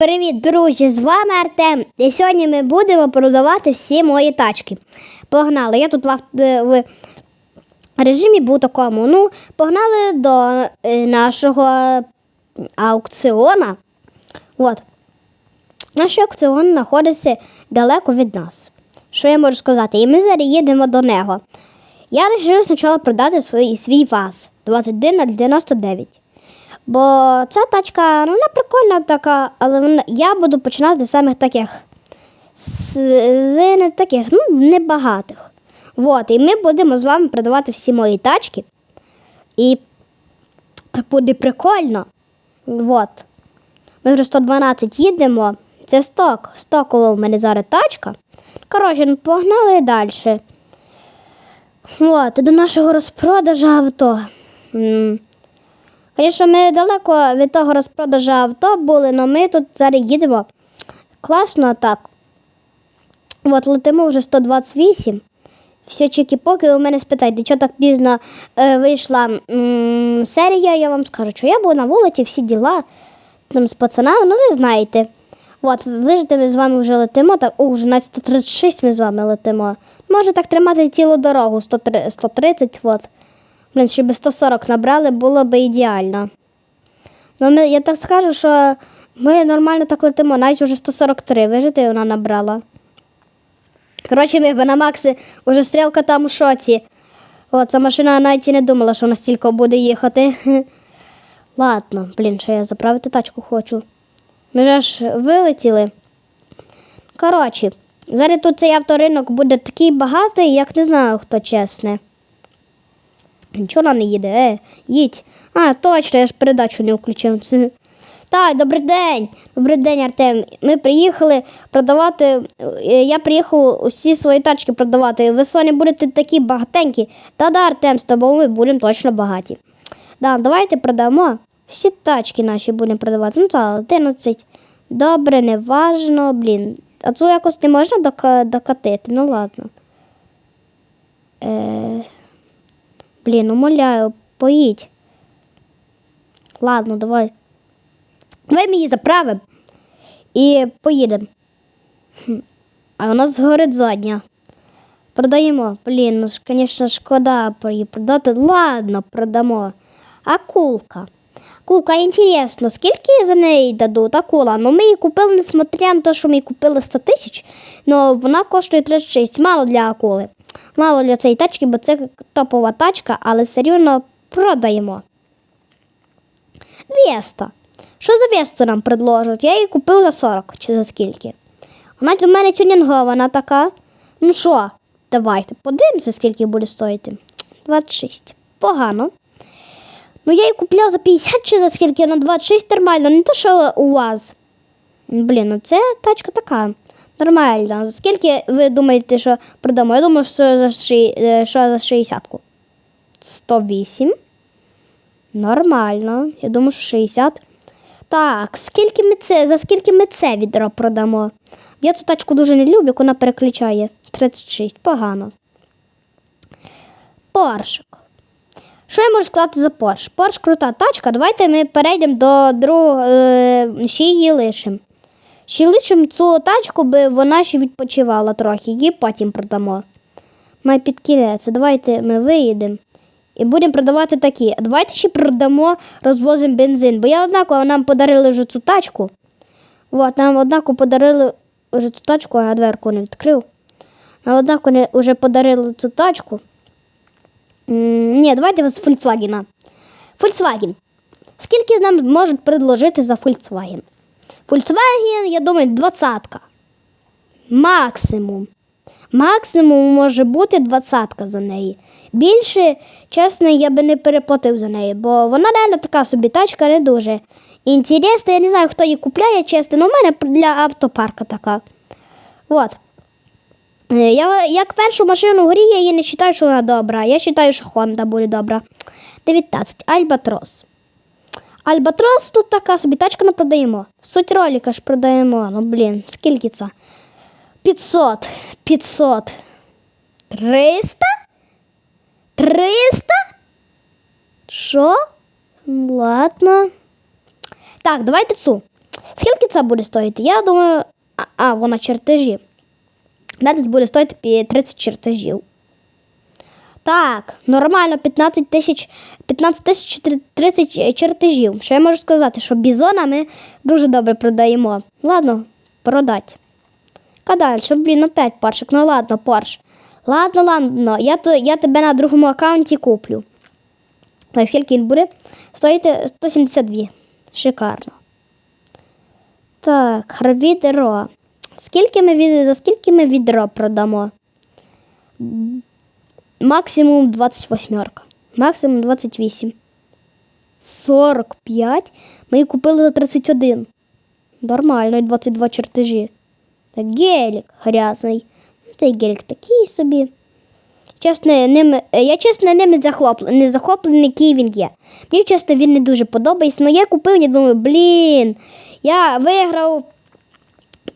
Привіт, друзі! З вами Артем. І сьогодні ми будемо продавати всі мої тачки. Погнали! Я тут в, е, в режимі був такому. Ну, погнали до е, нашого аукціона. От. Наш аукціон знаходиться далеко від нас. Що я можу сказати? І ми зараз їдемо до нього. Я вирішив спочатку продати свій, свій ВАЗ 21099. Бо ця тачка, ну, вона прикольна така, але вона, я буду починати з самих таких, з, з не таких, ну, небагатих. От, і ми будемо з вами продавати всі мої тачки. І буде прикольно. От. Ми вже 112 їдемо. Це сток. Стокова в мене зараз тачка. Коротше, ну, погнали далі. От, до нашого розпродажу авто. М. Звісно, ми далеко від того розпродажу авто були, але ми тут зараз їдемо. Класно так. От, летимо вже 128. Все чекі-поки, ви мене спитаєте, що так пізно е, вийшла м, серія, я вам скажу, що я був на вулиці, всі діла там з пацанами, ну ви знаєте. От, вижте, ми з вами вже летимо, так, о, вже на 136 ми з вами летимо. Може так тримати цілу дорогу, 103 130, от. Блін, щоб 140 набрали, було б ідеально. Ну, ми, я так скажу, що ми нормально так летимо, навіть вже 143, вижите, вона набрала. Коротше, ми на Максі вже стрілка там у шоці. О, ця машина навіть і не думала, що настільки буде їхати. Ладно, блін, що я заправити тачку хочу. Ми ж аж вилетіли. Коротше, зараз тут цей авторинок буде такий багатий, як не знаю, хто чесне. Нічого вона не їде, е, їдь. А, точно, я ж передачу не включив. Так, добрий день. Добрий день, Артем. Ми приїхали продавати. е, Я приїхав усі свої тачки продавати. Ви Соня будете такі багатенькі. Та-да, Артем, з тобою ми будемо точно багаті. Да, давайте продамо. Всі тачки наші будемо продавати. Ну, це 11. Добре, не важно, блін. А цю якось не можна докатити. Ну ладно. Е... Блін, умоляю, поїдь. Ладно, давай. Давай ми її заправимо і поїдемо. А нас згорить задня. Продаємо. Блін, ну ж, звісно, шкода її продати. Ладно, продамо. А кулка. Кулка, інтересно, скільки за неї дадуть? Акула? Ну ми її купили, несмотря на те, що ми її купили 100 тисяч, але вона коштує 36. Мало для акули. Мало для цієї тачки, бо це топова тачка, але все рівно продаємо. Веста. Що за Весту нам предложать? Я її купив за 40 чи за скільки. Вона до мене тюнінгована така. Ну що, давайте подивимося, скільки буде стоїти. 26. Погано. Ну я її купляв за 50 чи за скільки, на 26 нормально, не то, що у вас. Блін, ну це тачка така. Нормальна. За скільки ви думаєте, що продамо? Я думаю, що за, ши- е, що за 60-ку. 108. Нормально. Я думаю, що 60. Так, скільки ми це, за скільки ми це відро продамо? Я цю тачку дуже не люблю, вона переключає. 36. Погано. Поршик. Що я можу сказати за Порш? Порш крута тачка. Давайте ми перейдемо до другого, е, ще її лишимо. Ще лишимо цю тачку, би вона ще відпочивала трохи, і потім продамо. Має під кінець. Давайте ми виїдемо. І будемо продавати такі. Давайте ще продамо, розвозимо бензин. Бо я однаково нам подарили вже цю тачку. От, нам однаково подарили вже цю тачку, а дверку не відкрив. Нам однаково вже подарили цю тачку. М, Ні, давайте з Volkswagen. Volkswagen. Скільки нам можуть предложити за Volkswagen? Volkswagen, я думаю, двадцятка. Максимум. Максимум може бути двадцятка за неї. Більше, чесно, я би не переплатив за неї, бо вона реально така собі тачка не дуже інтересна. Я не знаю, хто її купляє, чесно, але в мене для автопарка така. От. Е, Я як першу машину в грі, я її не вважаю, що вона добра. Я вважаю, що Honda буде добра. 19. Альбатрос. Альбатрос тут така собі тачка не продаємо. Суть ролика ж продаємо. Ну, блін, скільки це? 500. 500. 300? 300? Що? Ладно. Так, давайте цю. Скільки це буде стоїти? Я думаю, а, а вона чертежі. Вона десь буде стоїти пі- 30 чертежів. Так, нормально, 15 тисяч 15 тисяч 30 чертежів. Що я можу сказати, що бізона ми дуже добре продаємо. Ладно, продать. А далі, блін, опять паршик. Ну ладно, Порш. Ладно, ладно, я, то, я тебе на другому аккаунті куплю. А скільки він буде? Стоїти 172. Шикарно. Так, відро. Скільки ми. За скільки ми відро продамо? Максимум 28. Максимум 28. 45. Ми її купили за 31. Нормально, і 22 чертежі. Так, гелік грязний. Ну, Цей гелік такий собі. Чесно, ним, я чесно ним захоплений, не захоплений, який він є. Мені чесно він не дуже подобається. але я купив і думаю, блін, я виграв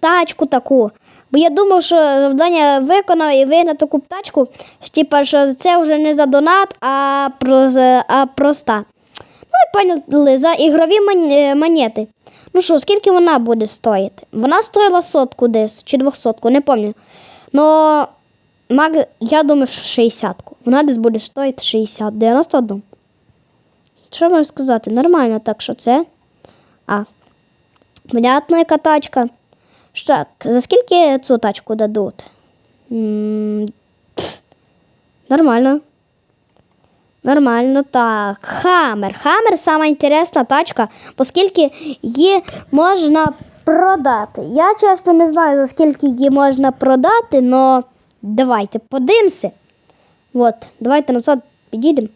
тачку таку. Бо я думав, що завдання виконав і виграв таку тачку, що, типа, що це вже не за донат, а, про, а проста. Ну і поняли, за ігрові е, монети. Ну що, скільки вона буде стоїти? Вона стоїла сотку десь чи двохсотку, не пам'ятаю. Но я думаю, що 60. Вона десь буде стоїти 60, 91. Що можу сказати? Нормально, так що це. А. Понятно, яка тачка. Так, за скільки цю тачку дадуть? Нормально. Нормально, так. Хаммер. Хаммер сама інтересна тачка, оскільки її можна продати. Я чесно не знаю, за скільки її можна продати, але давайте подивимося. От, давайте назад підійдемо.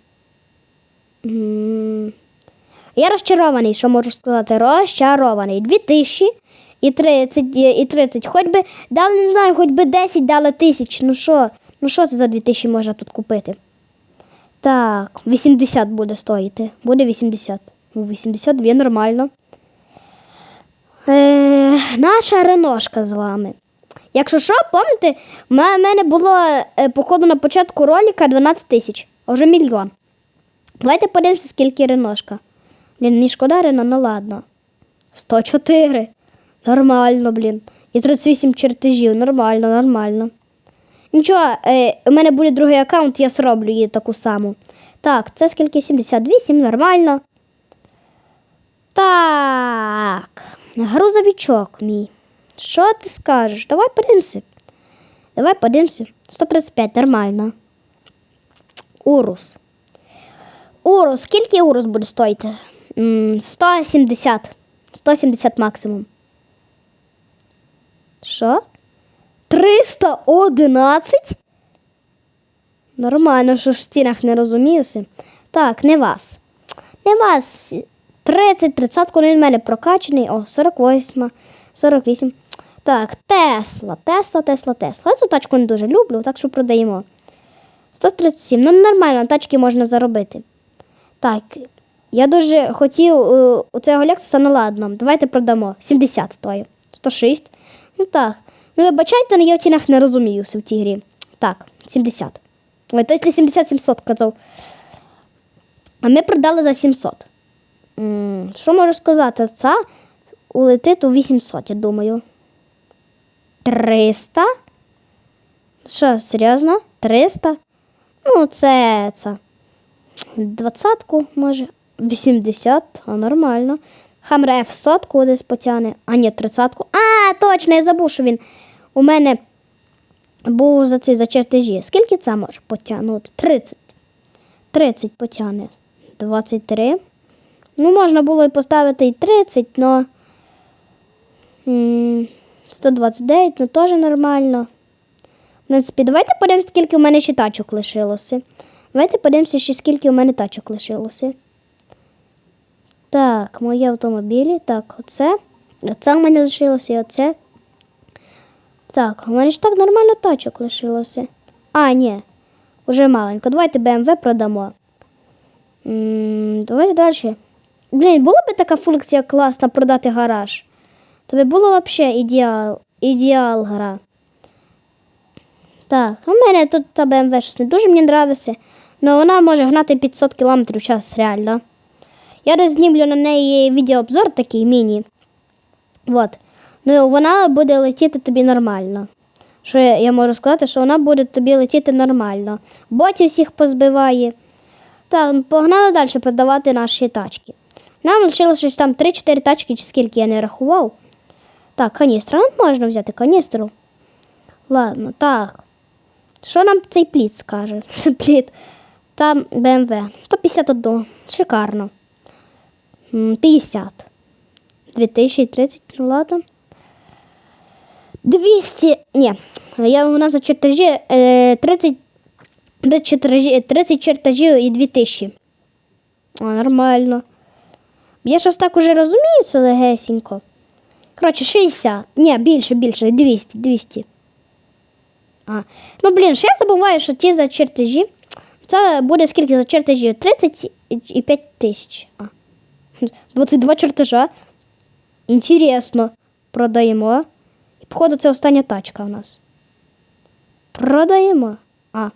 Я розчарований, що можу сказати. Розчарований. 2000 і 30, і 30. Хоч би дали, не знаю, хоч би 10 дали тисяч. Ну що? Ну що це за 2000 можна тут купити? Так, 80 буде стоїти. Буде 80. Ну, 82 нормально. Е, наша реношка з вами. Якщо що, пам'ятаєте, в ме- мене було е, походу на початку ролика 12 тисяч, а вже мільйон. Давайте подивимося, скільки реношка. Блін, не шкода Рено, ну ладно. 104. Нормально, блін. І 38 чертежів. Нормально, нормально. Нічого, е, у мене буде другий аккаунт, я зроблю її таку саму. Так, це скільки 78, нормально. Так. Грузовичок мій. Що ти скажеш? Давай подивимося. Давай подивимося. 135, нормально. Урус. Урус. Скільки урус буде стоїти? 170. 170 максимум. Що? 311? Нормально, що ж в стінах не розуміюся. Так, не вас. Не вас. 30, 30 він в мене прокачаний. О, 48, 48. Так, Тесла, Тесла, Тесла, Тесла. Я цю тачку не дуже люблю, так що продаємо. 137. Ну, нормально, тачки можна заробити. Так, я дуже хотів е, у цього Lexus, ну ладно, давайте продамо. 70 стоїть. 106. Ну так. Ну, вибачайте, але я в цінах не розуміюся в цій грі. Так, 70. Ой, то якщо 70 700 казав. А ми продали за 700. М, Що можу сказати? Це улетить у 800, я думаю. 300? Що, серйозно? 300? Ну, це це. Двадцятку, може. 80, а нормально. Хаммер F сотку десь потягне. А, ні, тридцятку. А, точно, я забув, що він у мене був за ці за чертежі. Скільки це може потягнути? 30. 30 потягне. 23. Ну, можна було і поставити і 30, але 129, ну теж нормально. В принципі, давайте подивимося, скільки у мене ще тачок лишилося. Давайте подивимося, ще скільки у мене тачок лишилося. Так, мої автомобілі. Так, оце. Оце у мене лишилося і оце. Так, у мене ж так нормально тачок лишилося. А, ні. Уже маленько. Давайте BMW продамо. М, Давайте далі. Блін, була б така функція класна продати гараж. То би було взагалі ідеал, ідеал гра. Так, у мене тут та BMW щось не дуже мені подобається. але вона може гнати 500 км в час реально. Я десь знімлю на неї відеообзор такий міні. От. Ну, вона буде летіти тобі нормально. Що я, можу сказати, що вона буде тобі летіти нормально. Ботів всіх позбиває. Так, ну, погнали далі продавати наші тачки. Нам лишилося щось там 3-4 тачки, чи скільки я не рахував. Так, каністра. Ну, можна взяти каністру. Ладно, так. Що нам цей пліт скаже? Пліт. Там БМВ. 151. Шикарно. М, 50. 2030, ну ладно. 200. Ні, я у нас за чертежі е, 30, 30 чертежів і 2000. О, нормально. Я щось так уже розумію, це легесенько. Коротше, 60. Ні, більше, більше, 200, 200. А. Ну, блін, ще я забуваю, що ті за чертежі. Це буде скільки за чертежів? 30 і 5 тисяч. А. 22 чертежа. Інтересно. Продаємо. Походу, це остання тачка у нас. Продаємо. А.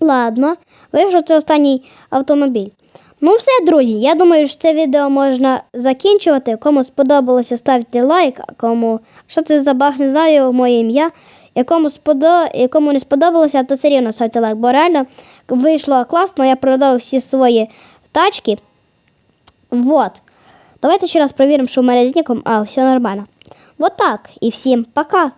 Ладно. Вийшов це останній автомобіль. Ну, все, друзі. Я думаю, що це відео можна закінчувати. Кому сподобалося, ставте лайк. А кому що це за баг, не знаю, моє ім'я. Якому, сподо... Якому не сподобалося, то все рівно ставте лайк. Бо реально вийшло класно, я продав всі свої тачки. Вот. Давайте еще раз проверим, что мы ніком. А, все нормально. Вот так. И всем пока.